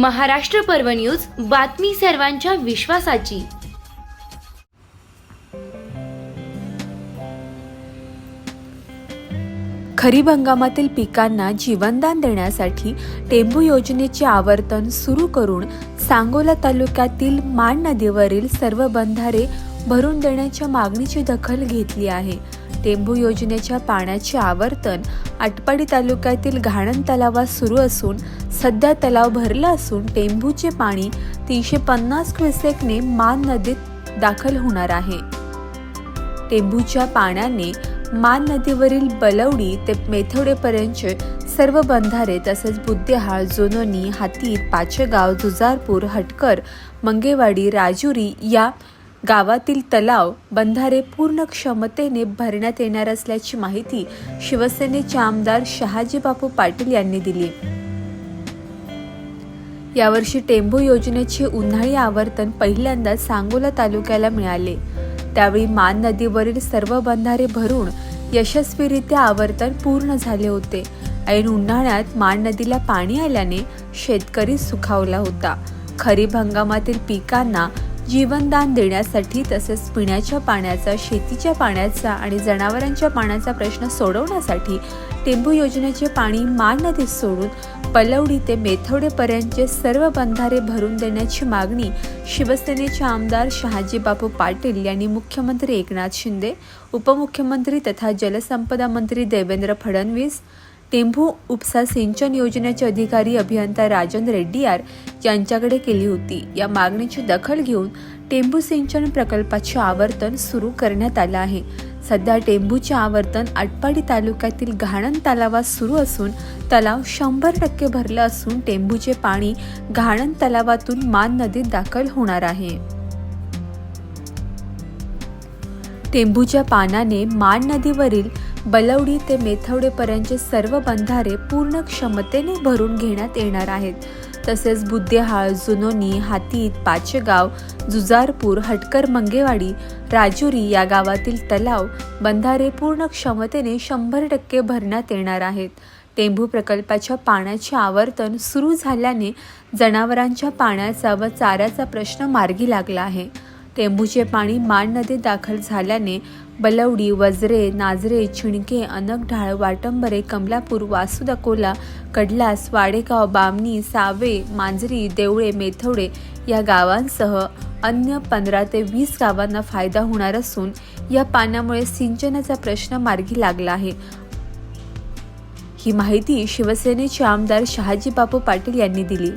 महाराष्ट्र पर्व न्यूज बातमी सर्वांच्या विश्वासाची. खरीप हंगामातील पिकांना जीवनदान देण्यासाठी टेंबू योजनेचे आवर्तन सुरू करून सांगोला तालुक्यातील मान नदीवरील सर्व बंधारे भरून देण्याच्या मागणीची दखल घेतली आहे. टेंबू योजनेच्या पाण्याचे आवर्तन आटपाडी तालुक्यातील घाणन तलावात सुरू असून सध्या तलाव भरला असून टेंभूचे पाणी तीनशे पन्नास क्युसेकने मान नदीत दाखल होणार आहे. टेंभूच्या पाण्याने मान नदीवरील बलवडी ते मेथवडेपर्यंतचे सर्व बंधारे तसेच बुद्धेहाळ जोनोनी हातीत पाचेगाव जुजारपूर हटकर मंगेवाडी राजुरी या गावातील तलाव बंधारे पूर्ण क्षमतेने भरण्यात येणार असल्याची माहिती शिवसेनेचे आमदार शहाजीबापू पाटील यांनी दिली. यावर्षी टेंभू योजनेचे उन्हाळी आवर्तन पहिल्यांदा सांगोला तालुक्याला मिळाले. त्यावेळी मान नदीवरील सर्व बंधारे भरून यशस्वीरित्या आवर्तन पूर्ण झाले होते. ऐन उन्हाळ्यात मान नदीला पाणी आल्याने शेतकरी सुखावला होता. खरीप हंगामातील पिकांना जीवनदान देण्यासाठी तसेच पिण्याच्या पाण्याचा शेतीच्या पाण्याचा आणि जनावरांच्या पाण्याचा प्रश्न सोडवण्यासाठी टेंबू योजनेचे पाणी मान नदीत सोडून पलवडी ते मेथवडेपर्यंतचे सर्व बंधारे भरून देण्याची मागणी शिवसेनेचे आमदार शहाजीबापू पाटील यांनी मुख्यमंत्री एकनाथ शिंदे उपमुख्यमंत्री तथा जलसंपदा मंत्री देवेंद्र फडणवीस टेंभू उपसा सिंचन योजनेचे अधिकारी अभियंता राजन रेड्डीयार यांच्याकडे केली होती. या मागणीची दखल घेऊन टेंभू सिंचन प्रकल्पाचे आवर्तन सुरू करण्यात आलं आहे. सध्या टेंभूचे आवर्तन आटपाडी तालुक्यातील घाणन तलावात सुरू असून तलाव शंभर टक्के भरलं असून टेंभूचे पाणी घाणन तलावातून मान नदीत दाखल होणार आहे. टेंभूच्या पानाने मान नदीवरील बलवडी ते मेथवडेपर्यंतचे सर्व बंधारे पूर्ण क्षमतेने भरून घेण्यात येणार आहेत. तसेच बुद्धेहाळ जुनोनी हातीत पाचेगाव जुजारपूर हटकर मंगेवाडी राजुरी या गावातील तलाव बंधारे पूर्ण क्षमतेने शंभर टक्के भरण्यात येणार आहेत. टेंभू प्रकल्पाच्या पाण्याचे आवर्तन सुरू झाल्याने जनावरांच्या पाण्याचा व चाऱ्याचा प्रश्न मार्गी लागला आहे. टेंभूचे पाणी मान नदीत दाखल झाल्याने बलवडी वजरे नाजरे चिणके अनकढाळ वाटंबरे कमलापूर वासुदकोला कडलास वाडेगाव बामणी सावे मांजरी देवळे मेथवडे या गावांसह अन्य पंधरा ते वीस गावांना फायदा होणार असून या पाण्यामुळे सिंचनाचा प्रश्न मार्गी लागला आहे. ही माहिती शिवसेनेचे आमदार शहाजी बापू पाटील यांनी दिली.